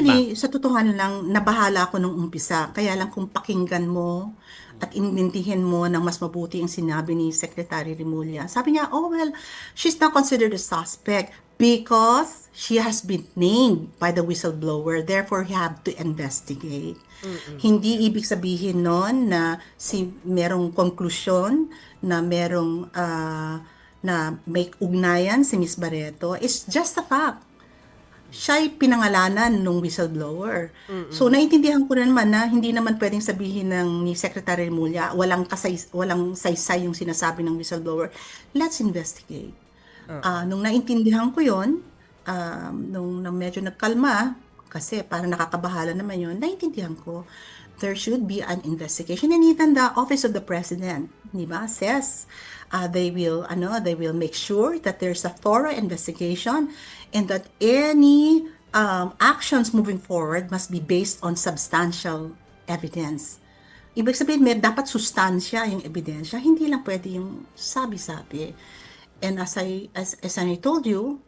Actually, sa totohanan lang, nabahala ako nung umpisa. Kaya lang kung pakinggan mo at inintindihin mo ng mas mabuti ang sinabi ni Secretary Remulla. Sabi niya, oh well, she's not considered a suspect because she has been named by the whistleblower. Therefore, you have to investigate. Hindi ibig sabihin nun na si merong konklusyon na merong ah, na may ugnayan si Miss Barreto. It's just a fact siya'y pinangalanan nung whistleblower. So naintindihan ko na naman na hindi naman pwedeng sabihin ng ni Secretary Remulla, walang kasay walang saysay yung sinasabi ng whistleblower. Let's investigate. Ah, nung naintindihan ko 'yon, um, nung, nung medyo nagkalma kasi para nakakabahala naman 'yon, naintindihan ko there should be an investigation and even the office of the president, di ba, says uh, they will ano they will make sure that there's a thorough investigation and that any um, actions moving forward must be based on substantial evidence. Ibig sabihin, may dapat sustansya yung ebidensya, hindi lang pwede yung sabi-sabi. And as I, as, as I told you,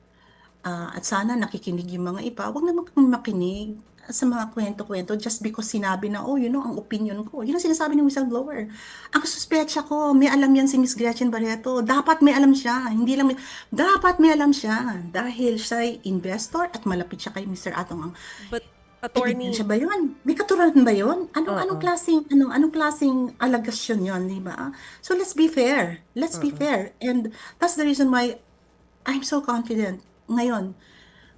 ah, at sana nakikinig yung mga iba, wag kang makinig sa mga kwento-kwento just because sinabi na, oh, you know, ang opinion ko. Yun ang sinasabi ng whistleblower. Ang suspecha ko, may alam yan si Miss Gretchen Barreto. Dapat may alam siya. Hindi lang may, dapat may alam siya. Dahil siya'y investor at malapit siya kay Mr. Atong. Ang But attorney, Ebidensya ba yun? May katulad ba yun? Anong, Oo. anong klaseng, anong, anong klaseng alagasyon yun, di ba? So let's be fair. Let's be fair. And that's the reason why I'm so confident ngayon.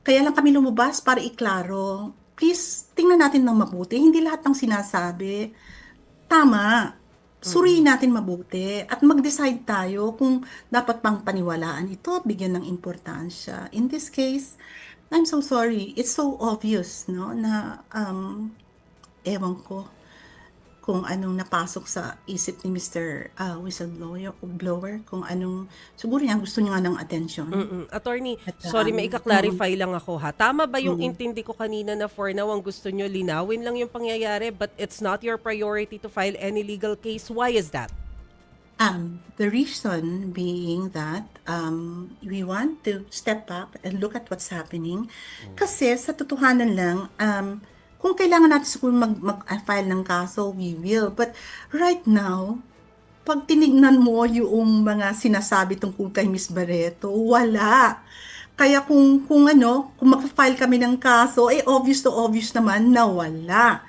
Kaya lang kami lumabas para iklaro. Please, tingnan natin ng mabuti. Hindi lahat ng sinasabi tama. Suriin natin mabuti at mag-decide tayo kung dapat pang paniwalaan ito, bigyan ng importansya. In this case, I'm so sorry. It's so obvious, no, na um, ewan ko kung anong napasok sa isip ni Mr. Uh, whistleblower blower, kung anong siguro niya gusto niya nga ng attention. mm attorney, At, sorry, um, may ika-clarify lang ako ha. Tama ba yung Mm. intindi ko kanina na for now ang gusto nyo linawin lang yung pangyayari but it's not your priority to file any legal case? Why is that? Um, the reason being that um, we want to step back and look at what's happening. Kasi sa totohanan lang, um, kung kailangan natin siguro mag, mag-file ng kaso, we will. But right now, pag tinignan mo yung mga sinasabi tungkol kay Miss Barreto, wala. Kaya kung, kung ano, kung mag-file kami ng kaso, eh obvious to obvious naman na wala.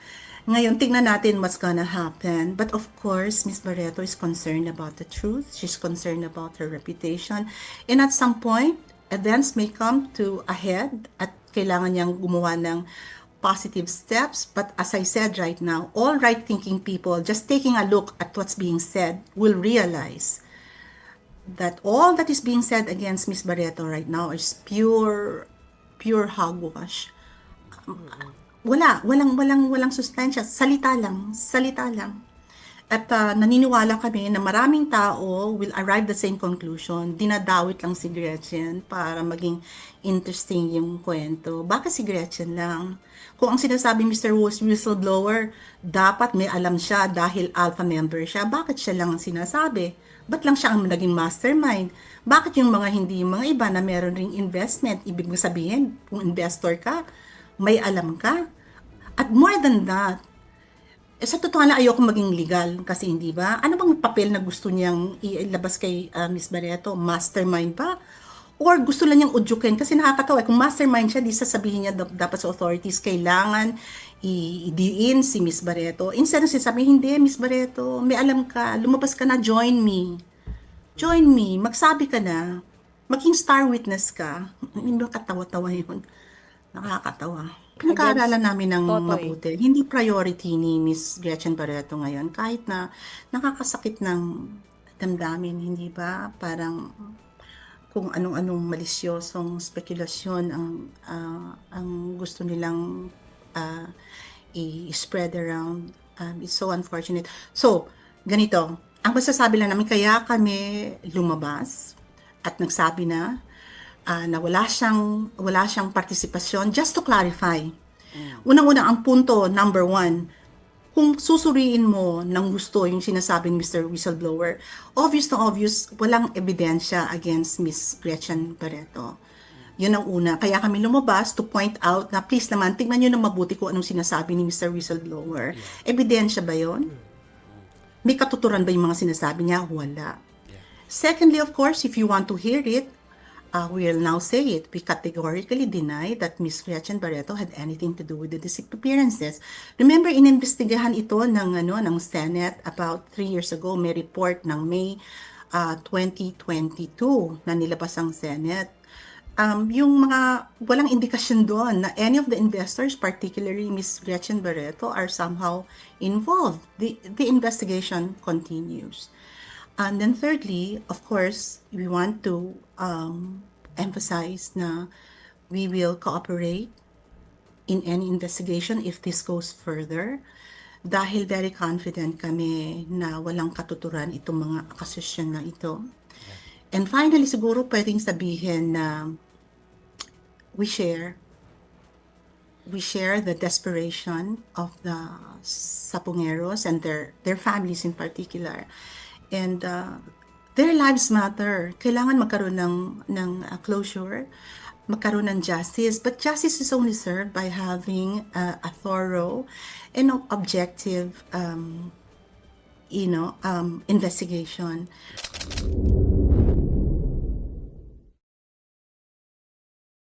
Ngayon, tingnan natin what's gonna happen. But of course, Miss Barreto is concerned about the truth. She's concerned about her reputation. And at some point, events may come to a head at kailangan niyang gumawa ng positive steps. But as I said right now, all right-thinking people, just taking a look at what's being said, will realize that all that is being said against Miss Barreto right now is pure, pure hogwash wala, walang walang walang sustansya, salita lang, salita lang. At ah, naniniwala kami na maraming tao will arrive the same conclusion. Dinadawit lang si Gretchen para maging interesting yung kwento. Bakit si Gretchen lang? Kung ang sinasabi Mr. Who's whistleblower, dapat may alam siya dahil alpha member siya. Bakit siya lang ang sinasabi? Ba't lang siya ang naging mastermind? Bakit yung mga hindi mga iba na meron ring investment? Ibig mo sabihin, kung investor ka, may alam ka. At more than that, eh, sa totoo na ayoko maging legal kasi hindi ba? Ano bang papel na gusto niyang ilabas kay ah, Miss Barreto? Mastermind ba? Or gusto lang niyang udyukin? Kasi nakakatawa, eh, kung mastermind siya, di sasabihin niya dap- dapat sa authorities, kailangan i-diin si Miss Barreto. Instead, sinasabi, hindi, Miss Barreto, may alam ka, lumabas ka na, join me. Join me, magsabi ka na, maging star witness ka. Hindi ba katawa-tawa yun? Nakakatawa. Pinag-aaralan namin ng Totoy. mabuti. Hindi priority ni Miss Gretchen Barreto ngayon. Kahit na nakakasakit ng damdamin, hindi ba? Parang kung anong-anong malisyosong spekulasyon ang ah, ang gusto nilang ah, i-spread around. Um, it's so unfortunate. So, ganito. Ang masasabi lang namin, kaya kami lumabas at nagsabi na ah, na wala siyang wala siyang partisipasyon just to clarify. Unang-una ang punto number one, kung susuriin mo ng gusto yung sinasabing Mr. Whistleblower, obvious na obvious, walang ebidensya against Miss Gretchen Barreto. Yun ang una. Kaya kami lumabas to point out na please naman, tingnan nyo na mabuti kung anong sinasabi ni Mr. Whistleblower. Ebidensya ba yon? May katuturan ba yung mga sinasabi niya? Wala. Secondly, of course, if you want to hear it, uh, we'll now say it. We categorically deny that Ms. Gretchen Barreto had anything to do with the disappearances. Remember, inimbestigahan ito ng, ano, ng Senate about three years ago. May report ng May uh, 2022 na nilabas ang Senate. Um, yung mga walang indikasyon doon na any of the investors, particularly Ms. Gretchen Barreto, are somehow involved. The, the investigation continues. And then thirdly, of course, we want to um, emphasize na we will cooperate in any investigation if this goes further dahil very confident kami na walang katuturan itong mga akusasyon na ito. And finally, siguro pwedeng sabihin na we share we share the desperation of the sapungeros and their their families in particular. And uh, their lives matter. Kailangan magkaroon ng ng uh, closure, magkaroon ng justice. But justice is only served by having uh, a thorough and objective um, you know, um, investigation.